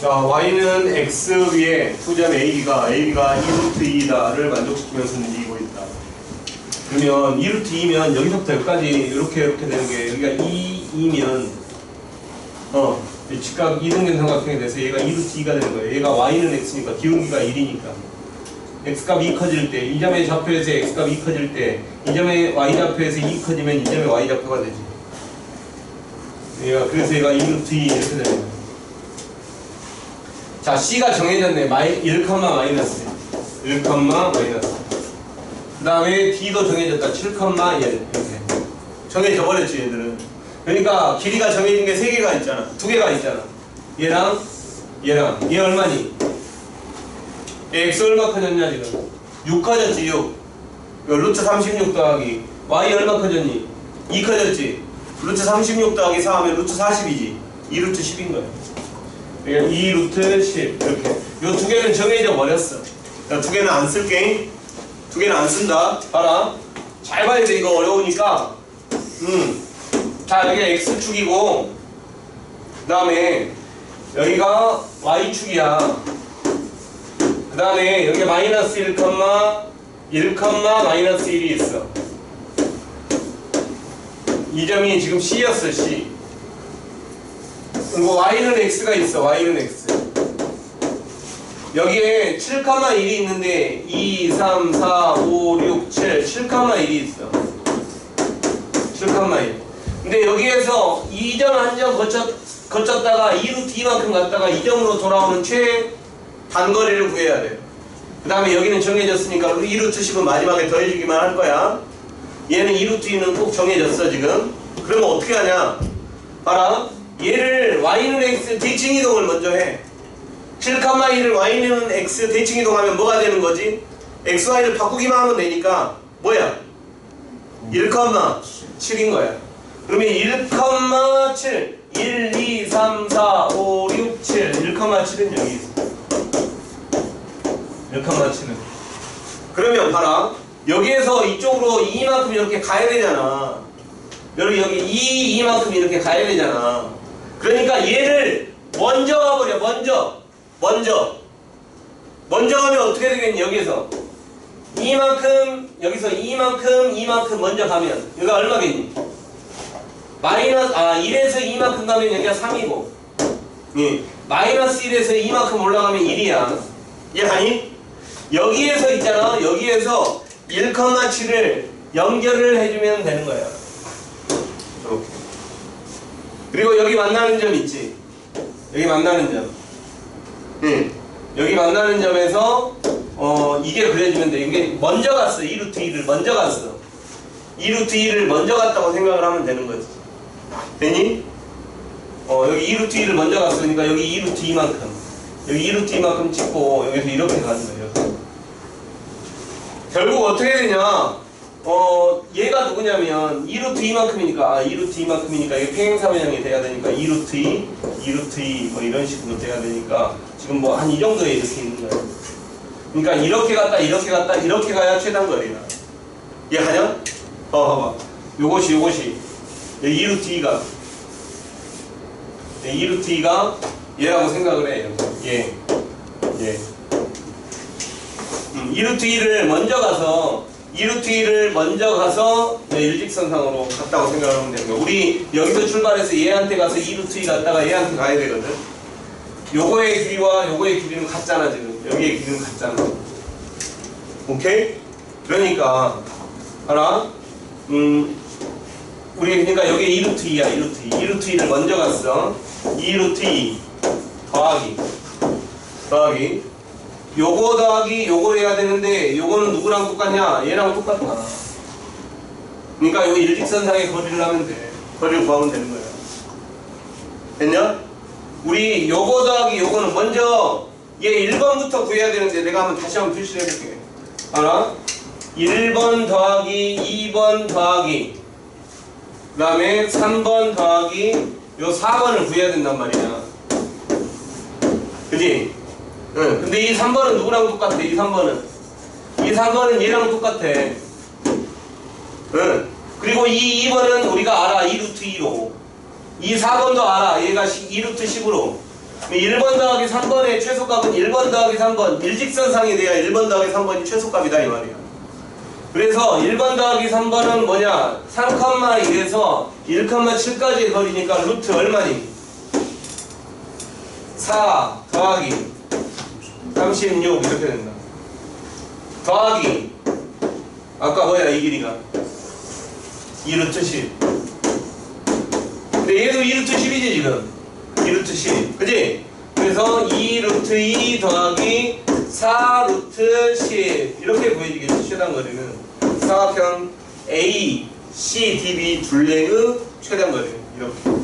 자, y는 x 위에 소점 ab가 ab가 2루트 2다를 만족시키면서 이기고 있다. 그러면 2루트 2면 여기서부터 여기까지 이렇게 이렇게 되는 게 여기가 2, 2면 어, 이 직각 이등변 삼각형이 돼서 얘가 2루트 2가 되는 거예요. 얘가 y는 x니까 기울기가 1이니까. x값 2 커질 때, 이 점의 좌표에서 x값 2 커질 때, 이 점의 y 좌표에서 2 커지면 이 점의 y 좌표가 되지. 얘가 그래서 얘가 2루트 2 이렇게 되는 거예요. 자, C가 정해졌네. 마이, 1, 마이너스. 1, 마이너스. 그 다음에 D도 정해졌다. 7, 1. 이렇게. 정해져 버렸지, 얘들은. 그러니까 길이가 정해진 게 3개가 있잖아. 2개가 있잖아. 얘랑, 얘랑. 얘 얼마니? 얘 X 얼마 커졌냐, 지금? 6 커졌지, 6. 이거 루트 36 더하기. Y 얼마 커졌니? 2 커졌지? 루트 36 더하기 4 하면 루트 40이지. 2 루트 10인 거야. 그러니까 2 루트 10 이렇게. 요 두 개는 정해져 버렸어. 자, 두 개는 안 쓸게. 두 개는 안 쓴다. 봐라. 잘 봐야 돼 이거 어려우니까. 음자 여기 x축이고 그 다음에 여기가 y축이야. 그 다음에 여기 마이너스 1, 1, 마이너스 1이 있어. 이 점이 지금 C였어 C 그리고 y는 x가 있어. y는 x. 여기에 7,1이 있는데 2, 3, 4, 5, 6, 7, 7,1이 있어. 7,1. 근데 여기에서 2점 한 점 거쳤, 거쳤다가 2루트 2만큼 갔다가 2점으로 돌아오는 최 단거리를 구해야 돼. 그 다음에 여기는 정해졌으니까 2루트 10은 마지막에 더해주기만 할 거야. 얘는 2루트 2는 꼭 정해졌어 지금. 그러면 어떻게 하냐? 봐라. 얘를 y는 x 대칭 이동을 먼저 해. 7,1을 y는 x 대칭 이동하면 뭐가 되는 거지? x, y를 바꾸기만 하면 되니까 뭐야? 1,7인 거야. 그러면 1,7 1, 2, 3, 4, 5, 6, 7 1,7은 여기 있어. 1,7은 그러면 봐라. 여기에서 이쪽으로 2만큼 이렇게 가야 되잖아. 여기 여기 2, 2만큼 이렇게 가야 되잖아. 그러니까 얘를 먼저 가버려 먼저. 먼저. 먼저 가면 어떻게 되겠니 여기에서? 이만큼 여기서 이만큼 이만큼 먼저 가면 여기가 얼마겠니? 마이너스 아 1에서 2만큼 가면 여기가 3이고. 예. 마이너스 1에서 2만큼 올라가면 1이야. 이해하니? 여기에서 있잖아. 여기에서 1,7을 연결을 해주면 되는 거야 이렇게 그리고 여기 만나는 점 있지? 여기 만나는 점. 응. 여기 만나는 점에서 어 이게 그려지면 돼. 이게 먼저 갔어. 2루트 2를 먼저 갔어. 2루트 2를 먼저 갔다고 생각을 하면 되는 거지. 되니? 어 여기 2루트 2를 먼저 갔으니까 여기 2루트 2만큼. 여기 2루트 2만큼 찍고 여기서 이렇게 가는 거예요. 결국 어떻게 되냐? 어, 얘가 누구냐면 2루트 2만큼이니까 아, 2루트 2만큼이니까 이게 평행사변형이 돼야 되니까 2루트 2, 2루트 2 뭐 이런 식으로 돼야 되니까 지금 뭐 한 이 정도에 이렇게 있는 거예요. 그러니까 이렇게 갔다 이렇게 갔다 이렇게 가야 최단 거리야. 이해하냐? 어, 봐봐. 요것이 요것이 2루트 2가 2루트 2가 얘라고 생각을 해. 얘. 얘. 음, 2루트 2를 먼저 가서 2루트 2를 먼저 가서 네, 일직선상으로 갔다고 생각하면 되는 거야. 우리 여기서 출발해서 얘한테 가서 2루트 2 갔다가 얘한테 가야 되거든. 요거의 길이와 요거의 길이는 같잖아 지금. 여기의 길이는 같잖아. 오케이? 그러니까 하나 음 우리 그러니까 여기 2루트 2야 2루트 2 2루트 2를 먼저 갔어 2루트 2 더하기 더하기 요거 더하기 요걸 해야 되는데 요거는 누구랑 똑같냐? 얘랑 똑같아. 그러니까 요 일직선상의 거리를 하면 돼. 거리를 구하면 되는 거야. 됐냐? 우리 요거 더하기 요거는 먼저 얘 1번부터 구해야 되는데 내가 한번 다시 한번 표시를 해볼게. 알아? 1번 더하기 2번 더하기 그 다음에 3번 더하기 요 4번을 구해야 된단 말이야. 그지? 응. 근데 이 3번은 누구랑 똑같아? 이 3번은. 이 3번은 얘랑 똑같아. 응. 그리고 이 2번은 우리가 알아. 2루트 2로. 이 4번도 알아. 얘가 2루트 10으로. 1번 더하기 3번의 최소값은 1번 더하기 3번 일직선상이 돼야 1번 더하기 3번이 최소값이다 이 말이야 그래서 1번 더하기 3번은 뭐냐 3,1에서 1,7까지의 거리니까 루트 얼마니 4 더하기 36 이렇게 된다. 더하기. 아까 뭐야 이 길이가? 2루트 10 근데 얘도 2루트 10이지 지금. 2루트 10 그지? 그래서 2루트 2 더하기 4루트 10 이렇게 보여지겠지 최단 거리는. 사각형 A, C, DB 둘레의 최단 거리. 이렇게